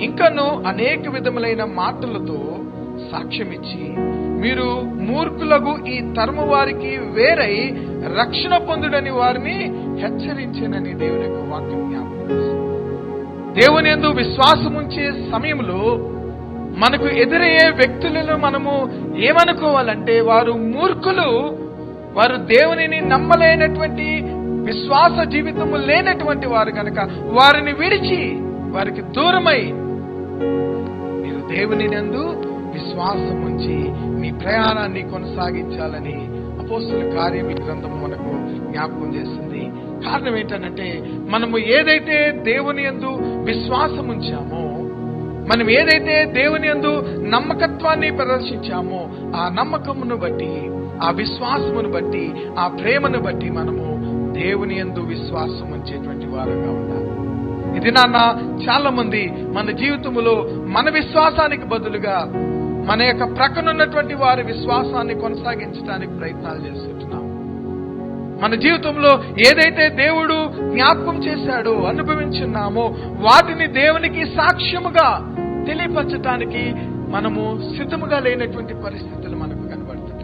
ఇంకను అనేక విధములైన మాటలతో సాక్ష్యమిచ్చి మీరు మూర్ఖులకు ఈ తరము వారికి వేరై రక్షణ పొందుడని వారిని హెచ్చరించినని దేవుని యొక్క వాక్యం జ్ఞాపకం దేవుని ఎందు విశ్వాసముంచే సమయంలో మనకు ఎదురయ్యే వ్యక్తులను మనము ఏమనుకోవాలంటే వారు మూర్ఖులు వారు దేవునిని నమ్మలేనటువంటి విశ్వాస జీవితము లేనటువంటి వారు కనుక వారిని విడిచి వారికి దూరమై దేవుని నందు విశ్వాసం ఉంచి మీ ప్రయాణాన్ని కొనసాగించాలని అపోస్తుల కార్యం ఈ గ్రంథం మనకు జ్ఞాపకం చేస్తుంది. కారణం ఏంటంటే మనము ఏదైతే దేవుని యందు విశ్వాసం ఉంచామో మనం ఏదైతే దేవుని యందు నమ్మకత్వాన్ని ప్రదర్శించామో ఆ నమ్మకమును బట్టి ఆ విశ్వాసమును బట్టి ఆ ప్రేమను బట్టి మనము దేవుని యందు విశ్వాసం ఉంచేటువంటి వారుగా ఉండాలి. ఇది నాన్న చాలా మంది మన జీవితంలో మన విశ్వాసానికి బదులుగా మన యొక్క ప్రక్కన ఉన్నటువంటి వారి విశ్వాసాన్ని కొనసాగించడానికి ప్రయత్నాలు చేస్తుంటున్నాం. మన జీవితంలో ఏదైతే దేవుడు జ్ఞాపకం చేశాడో అనుభవించున్నామో వాటిని దేవునికి సాక్ష్యముగా తెలియపరచటానికి మనము సిద్ధముగా లేనటువంటి పరిస్థితులు మనకు కనబడుతుంది